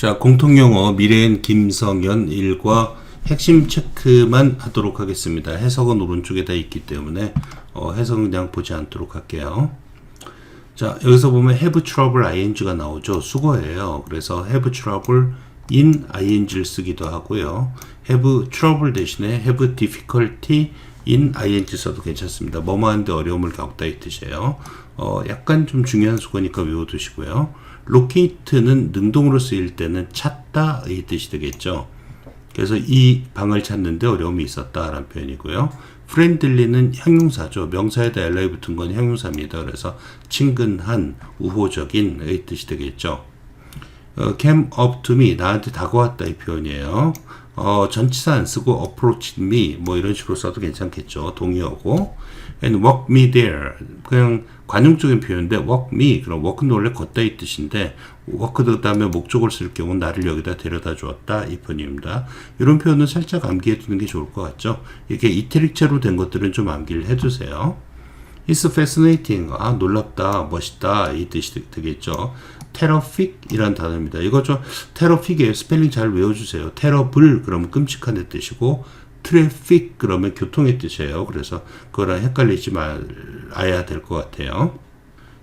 자, 공통용어 미래엔 김성현 1과 핵심 체크만 하도록 하겠습니다. 해석은 오른쪽에 다 있기 때문에 어, 해석은 그냥 보지 않도록 할게요. 자, 여기서 보면 have trouble ing가 나오죠. 수거예요. 그래서 have trouble in ing를 쓰기도 하고요. have trouble 대신에 have difficulty in ing 써도 괜찮습니다. 뭐뭐 하는데 어려움을 겪다 이 뜻이에요. 어, 약간 좀 중요한 수거니까 외워두시고요. Locate는 능동으로 쓰일 때는 찾다 이 뜻이 되겠죠. 그래서 이 방을 찾는데 어려움이 있었다라는 표현이고요. friendly는 형용사죠. 명사에다 li 붙은 건 형용사입니다. 그래서 친근한, 우호적인 의 뜻이 되겠죠. 어, came up to me 나한테 다가왔다 이 표현이에요. 어, 전치사 안 쓰고 approached me 뭐 이런 식으로 써도 괜찮겠죠. 동의어고 and walk me there 그냥 관용적인 표현인데 walk me 그럼 walk는 원래 걷다 이 뜻인데 walk 그 다음에 목적을 쓸 경우 나를 여기다 데려다 주었다 이 표현입니다. 이런 표현은 살짝 암기해 두는 게 좋을 것 같죠. 이렇게 이태릭체로 된 것들은 좀 암기를 해두세요. It's fascinating. 아, 놀랍다, 멋있다, 이 뜻이 되- 되겠죠. terrific이란 단어입니다. 이거 좀, terrific이에요. 스펠링 잘 외워주세요. terrible, 그러면 끔찍한 데 뜻이고, traffic, 그러면 교통의 뜻이에요. 그래서 그거랑 헷갈리지 말아야 될 것 같아요.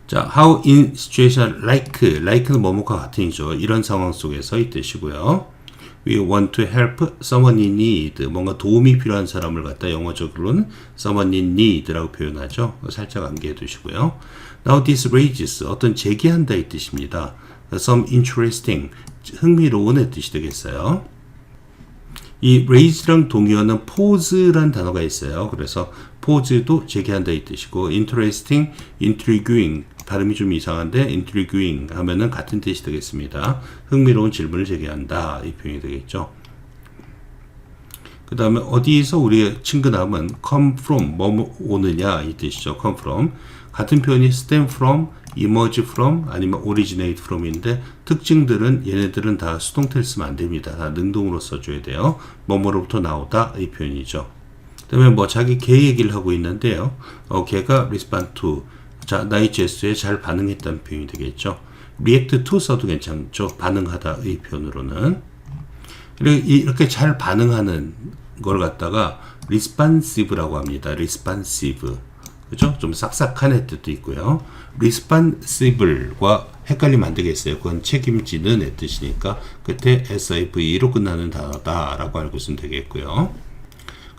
자, how in situation like, like는 뭐뭐가 같은이죠. 이런 상황 속에서 이 뜻이고요. We want to help someone in need. 뭔가 도움이 필요한 사람을 갖다 영어적으로는 someone in need라고 표현하죠. 살짝 암기해 두시고요. Now this raises 어떤 제기한다 이 뜻입니다. Some interesting 흥미로운의 뜻이 되겠어요. 이 raise랑 동의어는 pause란 단어가 있어요. 그래서 pause도 제기한다 이 뜻이고 interesting, intriguing 발음이 좀 이상한데 intriguing 하면은 같은 뜻이 되겠습니다. 흥미로운 질문을 제기한다 이 표현이 되겠죠. 그 다음에 어디에서 우리의 친근함은 come from 뭐 오느냐 이 뜻이죠. come from 같은 표현이 stem from, emerge from 아니면 originate from인데 특징들은 얘네들은 다 수동태를 쓰면 안 됩니다. 다 능동으로 써줘야 돼요. 뭐뭐로부터 나오다 이 표현이죠. 그 다음에 뭐 자기 개 얘기를 하고 있는데요. 어, 걔가 respond to 자 나의 제스에 잘 반응했다는 표현이 되겠죠. react to 써도 괜찮죠. 반응하다 이 표현으로는 그리고 이- 이렇게 잘 반응하는 걸 갖다가 responsive라고 합니다. responsive. 그죠? 좀 싹싹한 뜻도 있고요. responsible과 헷갈리면 안 되겠어요. 그건 책임지는 의 뜻이니까 끝에 SIV로 끝나는 단어다라고 알고 있으면 되겠고요.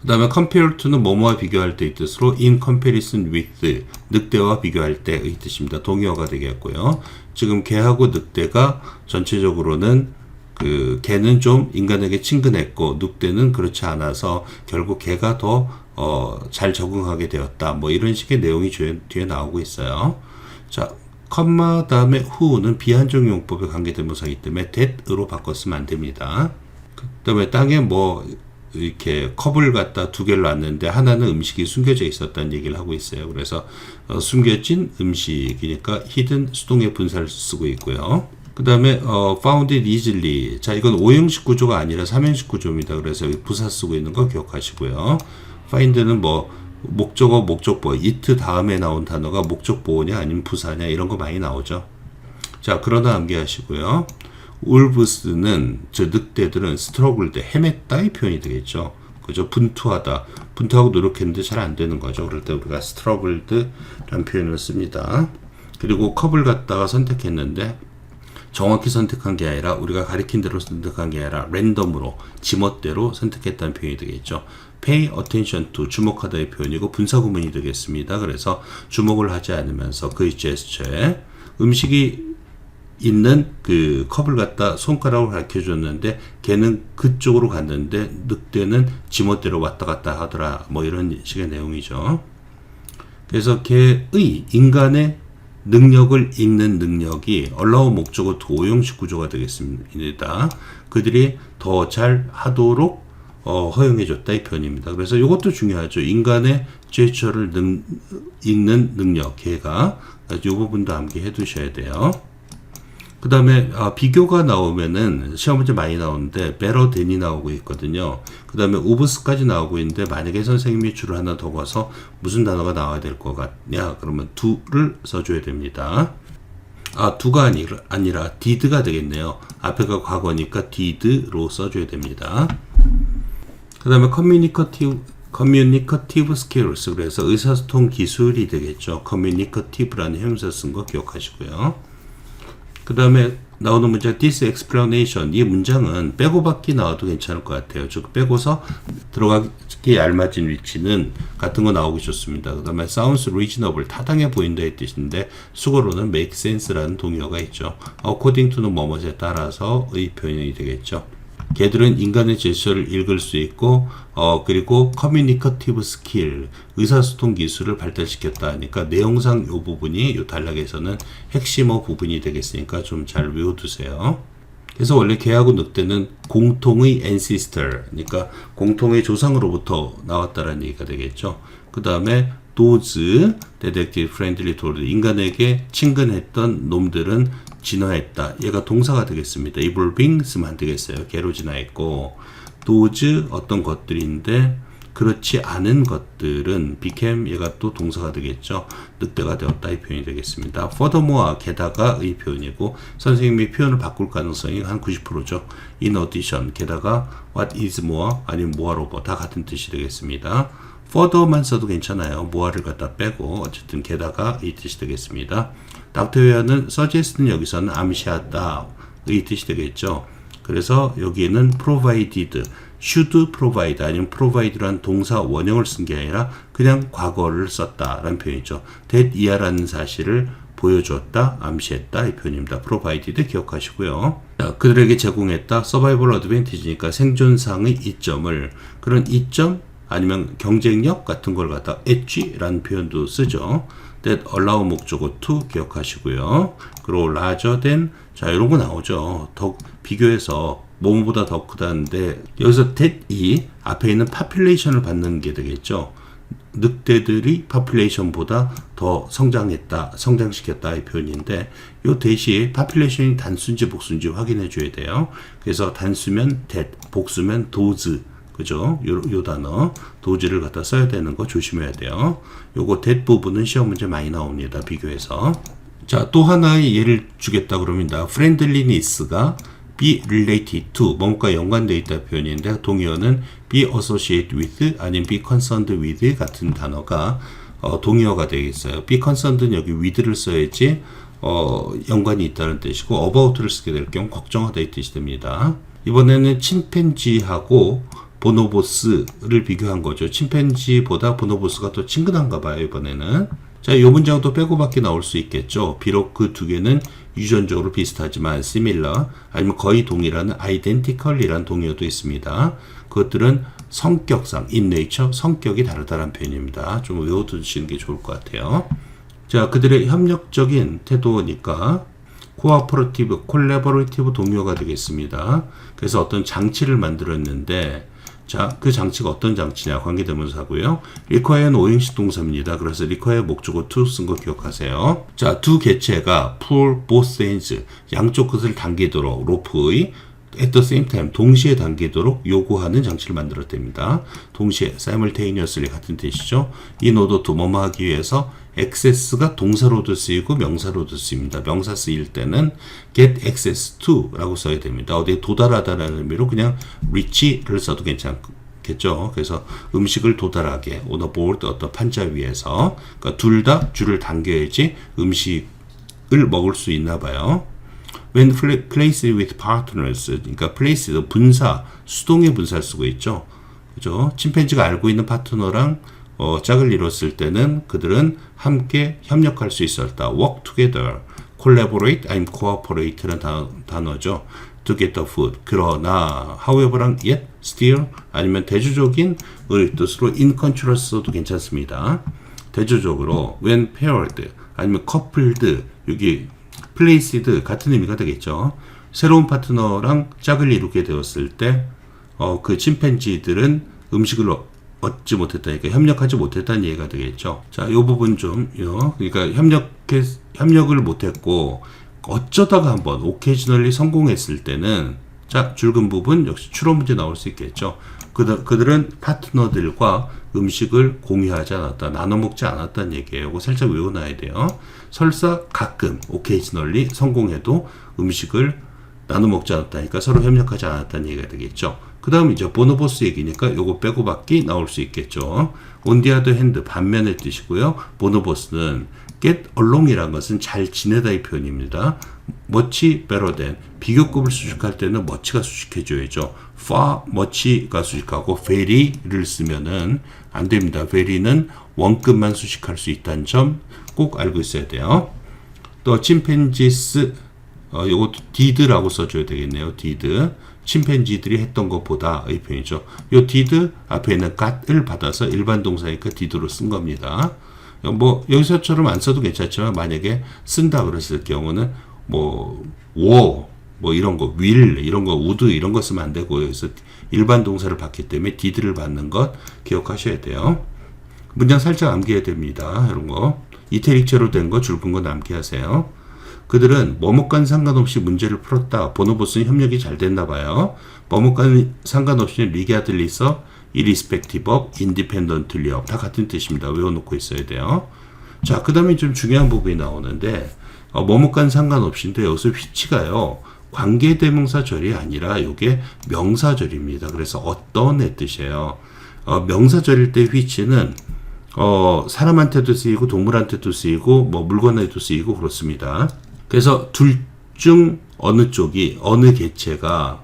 그 다음에 compare to는 뭐뭐와 비교할 때의 뜻으로 in comparison with 늑대와 비교할 때의 뜻입니다. 동의어가 되겠고요. 지금 개하고 늑대가 전체적으로는 그 개는 좀 인간에게 친근했고 늑대는 그렇지 않아서 결국 개가 더 어, 잘 적응하게 되었다. 뭐 이런 식의 내용이 뒤에, 뒤에 나오고 있어요. 자, 컴마 다음에 who는 비한정 용법에 관계대명사이기 때문에 that으로 바꿨으면 안 됩니다. 그 다음에 땅에 뭐 이렇게 컵을 갖다 두 개를 놨는데 하나는 음식이 숨겨져 있었다는 얘기를 하고 있어요. 그래서 어, 숨겨진 음식이니까 hidden 수동의 분사를 쓰고 있고요. 그 다음에 어, found it easily. 자 이건 5형식 구조가 아니라 3형식 구조입니다. 그래서 부사 쓰고 있는 거 기억하시고요. Find는 뭐 목적어 목적보 it 다음에 나온 단어가 목적보호냐 아니면 부사냐 이런 거 많이 나오죠. 자, 그러다 암기하시고요. 울브스는 저 늑대들은 스트러글 때 헤맸다 이 표현이 되겠죠. 그죠? 분투하다. 분투하고 노력했는데 잘 안 되는 거죠. 그럴 때 우리가 스트러글드라는 표현을 씁니다. 그리고 컵을 갖다가 선택했는데 정확히 선택한 게 아니라 우리가 가리킨 대로 선택한 게 아니라 랜덤으로 지멋대로 선택했다는 표현이 되겠죠. pay attention to 주목하다의 표현이고 분사구문이 되겠습니다. 그래서 주목을 하지 않으면서 그의 제스처에 음식이 있는 그 컵을 갖다 손가락으로 가르쳐 줬는데 걔는 그쪽으로 갔는데 늑대는 지멋대로 왔다 갔다 하더라. 뭐 이런 식의 내용이죠. 그래서 걔의 인간의 능력을 읽는 능력이 얼라우 목적어 도형식 구조가 되겠습니다. 그들이 더 잘 하도록 어, 허용해줬다 이 표현입니다. 그래서 이것도 중요하죠. 인간의 제스처를 능, 읽는 능력, 걔가 이 부분도 암기해 두셔야 돼요. 그 다음에 아, 비교가 나오면은 시험 문제 많이 나오는데 than이 나오고 있거든요. 그 다음에 오브스까지 나오고 있는데 만약에 선생님이 줄을 하나 더 가서 무슨 단어가 나와야 될 것 같냐 그러면 do를 써줘야 됩니다. 아, 두가 아니라, 아니라 did가 되겠네요. 앞에가 과거니까 did로 써줘야 됩니다. 그 다음에 communicative, communicative skills. 그래서 의사소통 기술이 되겠죠. communicative라는 형용사 쓴 거 기억하시고요. 그 다음에 나오는 문장 this explanation 이 문장은 빼고 받기 나와도 괜찮을 것 같아요. 즉 빼고서 들어가기 알맞은 위치는 같은 거 나오기 좋습니다. 그 다음에 sounds reasonable 타당해 보인다의 뜻인데 수고로는 make sense라는 동의어가 있죠. according to는 뭐뭐에 따라서의 표현이 되겠죠. 걔들은 인간의 제스처를 읽을 수 있고 어 그리고 커뮤니커티브 스킬 의사소통 기술을 발달시켰다 하니까 내용상 요 부분이 요 단락에서는 핵심어 부분이 되겠으니까 좀 잘 외워두세요. 그래서 원래 개하고 늑대는 공통의 ancestor, 그러니까 공통의 조상으로부터 나왔다라는 얘기가 되겠죠. 그 다음에 those detective friendly told 인간에게 친근했던 놈들은 진화했다. 얘가 동사가 되겠습니다. evolving 쓰면 안 되겠어요. 개로 진화했고 those 어떤 것들인데 그렇지 않은 것들은 became 얘가 또 동사가 되겠죠. 늑대가 되었다 이 표현이 되겠습니다. furthermore 게다가 의 표현이고 선생님이 표현을 바꿀 가능성이 한 90%죠. in addition 게다가 what is more 아니면 moreover 다 같은 뜻이 되겠습니다. Further만 써도 괜찮아요. more를 갖다 빼고 어쨌든 게다가 이 뜻이 되겠습니다. 닥터웨어는 suggest는 여기서는 암시하다 의 뜻이 되겠죠. 그래서 여기에는 provided, should provide 아니면 provide라는 동사 원형을 쓴 게 아니라 그냥 과거를 썼다라는 표현이죠. that 이하라는 사실을 보여줬다, 암시했다 이 표현입니다. provided 기억하시고요. 자, 그들에게 제공했다 survival advantage니까 생존상의 이점을 그런 이점 아니면 경쟁력 같은 걸 갖다 edge라는 표현도 쓰죠. that allow 목적어 to 기억하시고요. 그리고 larger than 자 이런 거 나오죠. 더 비교해서 뭐뭐보다 더 크다는데 여기서 that이 앞에 있는 population을 받는 게 되겠죠. 늑대들이 population보다 더 성장했다, 성장시켰다 이 표현인데 요 대시 population이 단수인지 복수인지 확인해 줘야 돼요. 그래서 단수면 that, 복수면 those 그죠? 요, 요 단어 도지를 갖다 써야 되는 거 조심해야 돼요. 요거 that 부분은 시험 문제 많이 나옵니다. 비교해서. 자, 또 하나의 예를 주겠다 그럽니다. friendliness가 be related to 뭔가 연관되어 있다 표현인데 동의어는 be associated with 아니면 be concerned with 같은 단어가 어, 동의어가 되겠어요. be concerned는 여기 with를 써야지 어, 연관이 있다는 뜻이고 about를 쓰게 될 경우 걱정하다 이 뜻이 됩니다. 이번에는 침팬지하고 보노보스를 비교한 거죠. 침팬지보다 보노보스가 더 친근한가 봐요, 이번에는. 자, 이 문장도 빼고밖에 나올 수 있겠죠. 비록 그 두 개는 유전적으로 비슷하지만 similar 아니면 거의 동일한 identical이란 동의어도 있습니다. 그것들은 성격상 in nature 성격이 다르다는 표현입니다. 좀 외워두시는 게 좋을 것 같아요. 자, 그들의 협력적인 태도니까 코아퍼레티브, 콜라보레이티브 동료가 되겠습니다. 그래서 어떤 장치를 만들었는데 자, 그 장치가 어떤 장치냐 관계대명사고요. require는 오행식 동사입니다. 그래서 require 목적어 to 쓴 거 기억하세요. 자, 두 개체가 pull both ends 양쪽 끝을 당기도록 로프의 at the same time 동시에 당기도록 요구하는 장치를 만들었답니다. 동시에 simultaneously 같은 뜻이죠. in order to 뭐뭐 하기 위해서 access가 동사로도 쓰이고 명사로도 쓰입니다. 명사 쓰일 때는 get access to 라고 써야 됩니다. 어디에 도달하다라는 의미로 그냥 reach를 써도 괜찮겠죠. 그래서 음식을 도달하게 on a board 어떤 판자 위에서 그러니까 둘 다 줄을 당겨야지 음식을 먹을 수 있나 봐요. When placed with partners 그러니까 placed 분사 수동의 분사를 쓰고 있죠. 그죠? 침팬지가 알고 있는 파트너랑 어, 짝을 이뤘을 때는 그들은 함께 협력할 수 있었다. work together, collaborate, 아니면 cooperate라는 단어, 단어죠. to get the food. 그러나, however랑 yet, still, 아니면 대조적인 을 뜻으로 in control 써도 괜찮습니다. 대조적으로 when paired, 아니면 coupled, 여기 placed 같은 의미가 되겠죠. 새로운 파트너랑 짝을 이루게 되었을 때, 어, 그 침팬지들은 음식을 얻지 못했다니까 협력하지 못했다는 얘기가 되겠죠. 자, 이 부분 좀, 요. 그러니까 협력해, 협력을 못했고, 어쩌다가 한번 오케이지널리 성공했을 때는, 자, 줄근 부분 역시 추론 문제 나올 수 있겠죠. 그들, 그들은 파트너들과 음식을 공유하지 않았다, 나눠 먹지 않았다는 얘기예요. 이거 살짝 외워놔야 돼요. 설사 가끔, occasionally 성공해도 음식을 나눠 먹지 않았다니까 서로 협력하지 않았다는 얘기가 되겠죠. 그 다음 이제 보노보스 얘기니까 요거 빼고 받기 나올 수 있겠죠. 온디아드 핸드 반면의 뜻이고요. 보노보스는 get along이란 것은 잘 지내다의 표현입니다. better than 비교급을 수식할 때는 much가 수식해줘야죠. far much가 수식하고 very를 쓰면은 안 됩니다. very는 원급만 수식할 수 있다는 점 꼭 알고 있어야 돼요. 또 침팬지스 어, 요것도 did라고 써줘야 되겠네요. did. 침팬지들이 했던 것보다의 표현이죠. 요 did 앞에는 got을 받아서 일반 동사니까 did로 쓴 겁니다. 어, 뭐 여기서처럼 안 써도 괜찮지만 만약에 쓴다 그랬을 경우는 뭐 war 뭐 이런 거 will 이런 거 would 이런 거 쓰면 안 되고 여기서 일반 동사를 받기 때문에 did를 받는 것 기억하셔야 돼요. 문장 살짝 암기해야 됩니다. 이런 거 이태릭체로 된 거 줄근 거 남기하세요. 그들은 뭐뭇간 상관없이 문제를 풀었다. 보노보스는 협력이 잘 됐나 봐요. 뭐뭇간 상관없이 리가들리서 irrespective of independently of 다 같은 뜻입니다. 외워놓고 있어야 돼요. 자, 그 다음에 좀 중요한 부분이 나오는데 어, 뭐뭇간 상관없이인데 여기서 위치가요. 관계대명사절이 아니라 이게 명사절입니다. 그래서 어떤의 뜻이에요. 어, 명사절일 때 위치는 어, 사람한테도 쓰이고 동물한테도 쓰이고 뭐 물건에도 쓰이고 그렇습니다. 그래서 둘 중 어느 쪽이 어느 개체가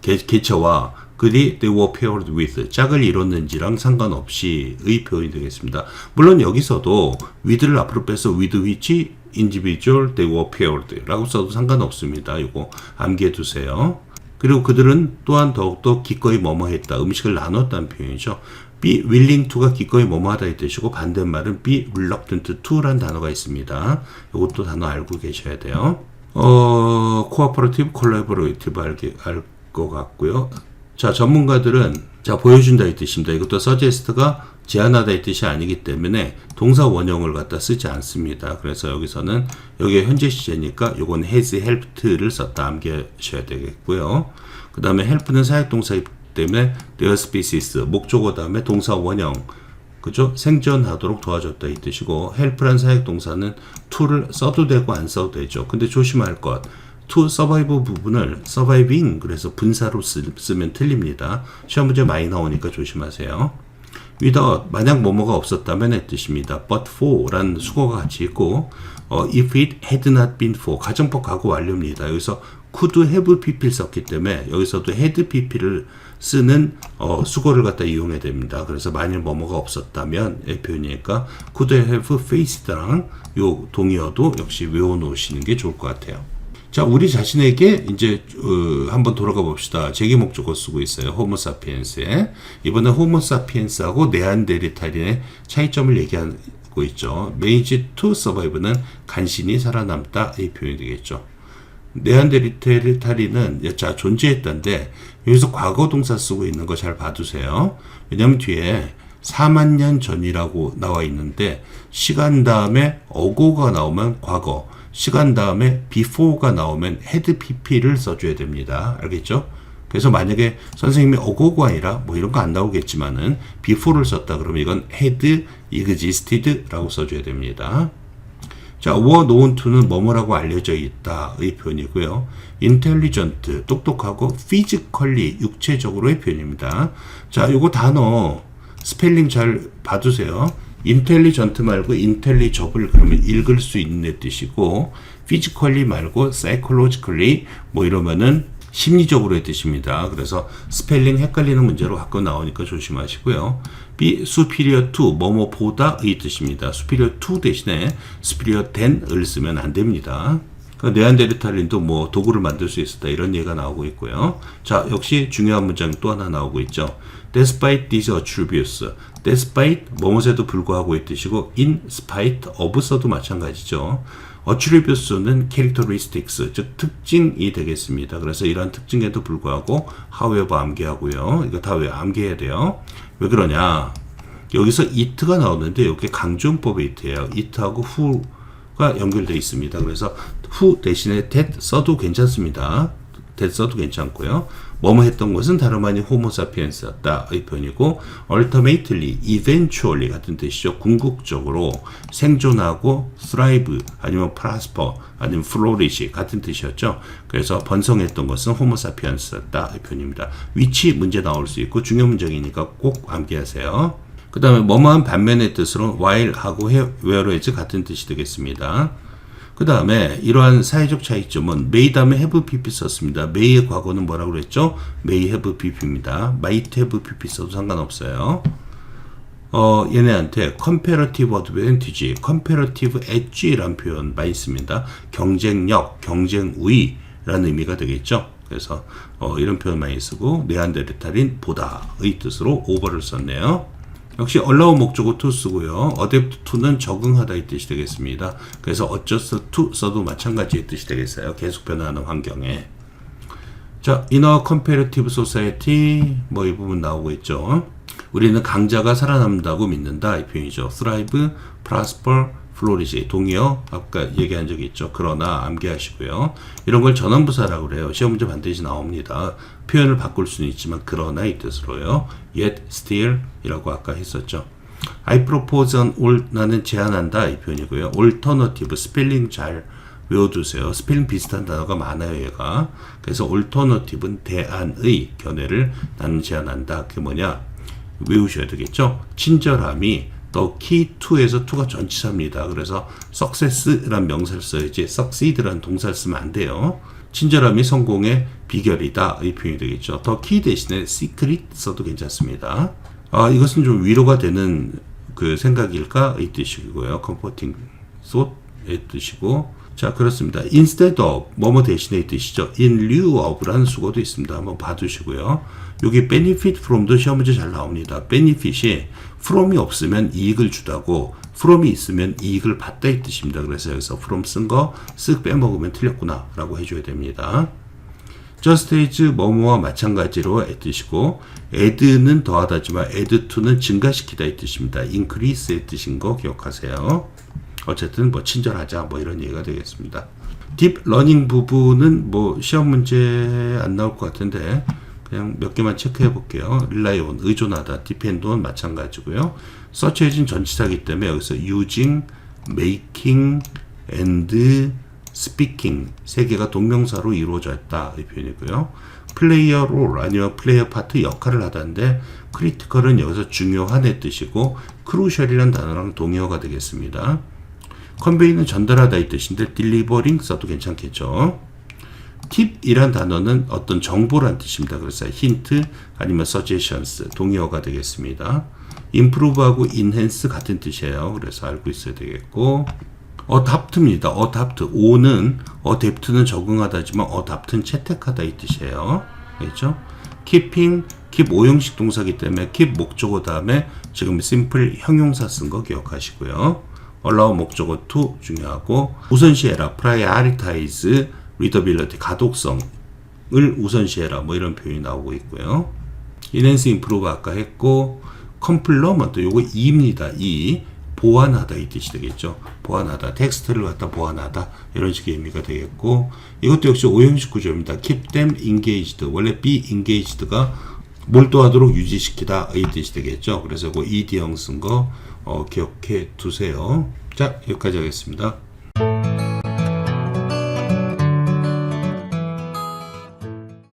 개, 개체와 그들이 they were paired with 짝을 이뤘는지랑 상관없이의 표현이 되겠습니다. 물론 여기서도 with를 앞으로 빼서 with which individual they were paired라고 써도 상관없습니다. 이거 암기해 두세요. 그리고 그들은 또한 더욱더 기꺼이 뭐뭐 했다. 음식을 나눴다는 표현이죠. Be willing to가 기꺼이 뭐뭐하다의 뜻이고 반대말은 be reluctant to라는 단어가 있습니다. 이것도 단어 알고 계셔야 돼요. 어, cooperative, collaborative 알것 같고요. 자, 전문가들은 자 보여준다의 뜻입니다. 이것도 suggest가 제안하다의 뜻이 아니기 때문에 동사 원형을 갖다 쓰지 않습니다. 그래서 여기서는 여기 현재 시제니까 요건 has helped를 썼다 암기하셔야 되겠고요. 그 다음에 help는 사역동사이기 때문에 their species 목적어 다음에 동사 원형 그죠? 생존하도록 도와줬다 이 뜻이고 help란 사역 동사는 to를 써도 되고 안 써도 되죠. 근데 조심할 것 to survive 부분을 surviving 그래서 분사로 쓰, 쓰면 틀립니다. 시험 문제 많이 나오니까 조심하세요. without 만약 뭐뭐가 없었다면의 뜻입니다. but for라는 수거가 같이 있고 어, if it had not been for 가정법 가구 완료입니다. 여기서 could have pp를 썼기 때문에 여기서도 had pp를 쓰는 어, 수거를 갖다 이용해야 됩니다. 그래서 만일 뭐뭐가 없었다면의 표현이니까 could have faced랑 요 동의어도 역시 외워놓으시는 게 좋을 것 같아요. 자, 우리 자신에게 이제 어, 한번 돌아가 봅시다. 제기 목적어 쓰고 있어요. 호모 사피엔스에 이번에 호모 사피엔스하고 네안데르탈인의 차이점을 얘기하고 있죠. 메이지 투 서바이브는 간신히 살아남다 이 표현이 되겠죠. 네안데르탈인은 자 존재했던데 여기서 과거 동사 쓰고 있는 거 잘 봐두세요. 왜냐면 뒤에 4만 년 전이라고 나와 있는데 시간 다음에 어고가 나오면 과거, 시간 다음에 before가 나오면 had pp를 써줘야 됩니다. 알겠죠? 그래서 만약에 선생님이 어고가 아니라 뭐 이런 거 안 나오겠지만은 before를 썼다 그러면 이건 had existed라고 써줘야 됩니다. 자, were known to는 뭐뭐라고 알려져 있다의 표현이고요. intelligent, 똑똑하고 physically, 육체적으로의 표현입니다. 자, 요거 단어 스펠링 잘 봐두세요. intelligent 말고 intelligible을 그러면 읽을 수 있는 뜻이고 physically 말고 psychologically 뭐 이러면은 심리적으로의 뜻입니다. 그래서 스펠링 헷갈리는 문제로 가끔 나오니까 조심하시고요. be superior to 뭐뭐보다의 뜻입니다. superior to 대신에 superior than을 쓰면 안 됩니다. 그러니까 네안데르탈린도 뭐 도구를 만들 수 있었다 이런 얘기가 나오고 있고요. 자 역시 중요한 문장이 또 하나 나오고 있죠. Despite these attributes, despite 뭐뭐에도 불구하고 의 뜻이고 in spite of 써도 마찬가지죠. Attributes는 characteristics, 즉 특징이 되겠습니다. 그래서 이러한 특징에도 불구하고 however 암기하고요. 이거 다 왜 암기해야 돼요? 왜 그러냐? 여기서 it가 나오는데 이게 강조용법의 it예요. it하고 who가 연결되어 있습니다. 그래서 who 대신에 that 써도 괜찮습니다. 됐어도 괜찮고요. 뭐뭐 했던 것은 다름 아닌 호모사피엔스였다의 표현이고 ultimately, eventually 같은 뜻이죠. 궁극적으로 생존하고 thrive 아니면 prosper 아니면 flourish 같은 뜻이었죠. 그래서 번성했던 것은 호모사피엔스였다의 표현입니다. 위치 문제 나올 수 있고 중요 문제이니까 꼭 암기하세요. 그 다음에 뭐뭐한 반면의 뜻으로 while하고 whereas 같은 뜻이 되겠습니다. 그 다음에 이러한 사회적 차이점은 may 다음에 have pp 썼습니다. may의 과거는 뭐라고 그랬죠? may have pp입니다. might have pp 써도 상관없어요. 어, 얘네한테 comparative advantage, comparative edge라는 표현 많이 씁니다. 경쟁력, 경쟁 우위라는 의미가 되겠죠. 그래서 어, 이런 표현 많이 쓰고 네안데르탈인 보다의 뜻으로 over를 썼네요. 역시 allow 목적어 to 쓰고요. adapt to는 적응하다 이 뜻이 되겠습니다. 그래서 adjust to 써도 마찬가지의 뜻이 되겠어요. 계속 변화하는 환경에. 자, inner comparative society 뭐이 부분 나오고 있죠. 우리는 강자가 살아남는다고 믿는다 이 표현이죠. thrive, prosper, flourish 동의어 아까 얘기한 적이 있죠. 그러나 암기하시고요. 이런 걸 전원부사라고 그래요. 시험 문제 반드시 나옵니다. 표현을 바꿀 수는 있지만 그러나 이 뜻으로요. yet, still 이라고 아까 했었죠. I propose an all 나는 제안한다 이 표현이고요. alternative 스펠링 잘 외워두세요. 스펠링 비슷한 단어가 많아요, 얘가. 그래서 alternative는 대안의 견해를 나는 제안한다. 그게 뭐냐? 외우셔야 되겠죠? 친절함이 더 key to에서 to가 전치사입니다. 그래서 success란 명사를 써야지 succeed란 동사를 쓰면 안 돼요. 친절함이 성공의 비결이다. 이 표현이 되겠죠. 더 key 대신에 secret 써도 괜찮습니다. 아, 이것은 좀 위로가 되는 그 생각일까? 이 뜻이고요. comforting thought의 뜻이고. 자, 그렇습니다. instead of, 뭐뭐 대신의 뜻이죠. in lieu of라는 수고도 있습니다. 한번 봐두시고요. 여기 benefit from도 시험 문제 잘 나옵니다. benefit이 from이 없으면 이익을 주다고, from이 있으면 이익을 받다 이 뜻입니다. 그래서 여기서 from 쓴 거 쓱 빼먹으면 틀렸구나 라고 해줘야 됩니다. just as 뭐뭐와 마찬가지로 의 뜻이고 add는 더하다지만 add to는 증가시키다 이 뜻입니다. increase의 뜻인 거 기억하세요. 어쨌든 뭐 친절하자 뭐 이런 얘기가 되겠습니다. 딥 러닝 부분은 뭐 시험 문제 안 나올 것 같은데 그냥 몇 개만 체크해 볼게요. on 의존하다, on 마찬가지고요. search engine 전치사기 때문에 여기서 using, making, and speaking 세 개가 동명사로 이루어져 있다 이 표현이고요. 플레이어 롤 아니면 플레이어 파트 역할을 하다인데 크리티컬은 여기서 중요한의 뜻이고 크루셜이라는 단어랑 동의어가 되겠습니다. 컨베이는 전달하다 이 뜻인데 딜리버링 써도 괜찮겠죠. 팁이란 단어는 어떤 정보란 뜻입니다. 그래서 힌트 아니면 suggestions 동의어가 되겠습니다. improve하고 enhance 같은 뜻이에요. 그래서 알고 있어야 되겠고 어답트입니다. 어답트. 오는 어댑트는 적응하다지만 어답트는 채택하다 이 뜻이에요. 알겠죠? keeping keep 오형식 동사기 때문에 keep 목적어 다음에 지금 simple 형용사 쓴 거 기억하시고요. Allow 목적어 to 중요하고 우선시해라 prioritize readability 가독성을 우선시해라 뭐 이런 표현이 나오고 있고요. enhance improve 아까 했고 complement 또 요거 2입니다. 2 보완하다 이 뜻이 되겠죠. 보완하다. 텍스트를 갖다 보완하다. 이런 식의 의미가 되겠고 이것도 역시 오형식 구조입니다. keep them engaged. 원래 be engaged가 몰두하도록 유지시키다 이 뜻이 되겠죠. 그래서 그 ed형 쓴거 어, 기억해 두세요. 자, 여기까지 하겠습니다.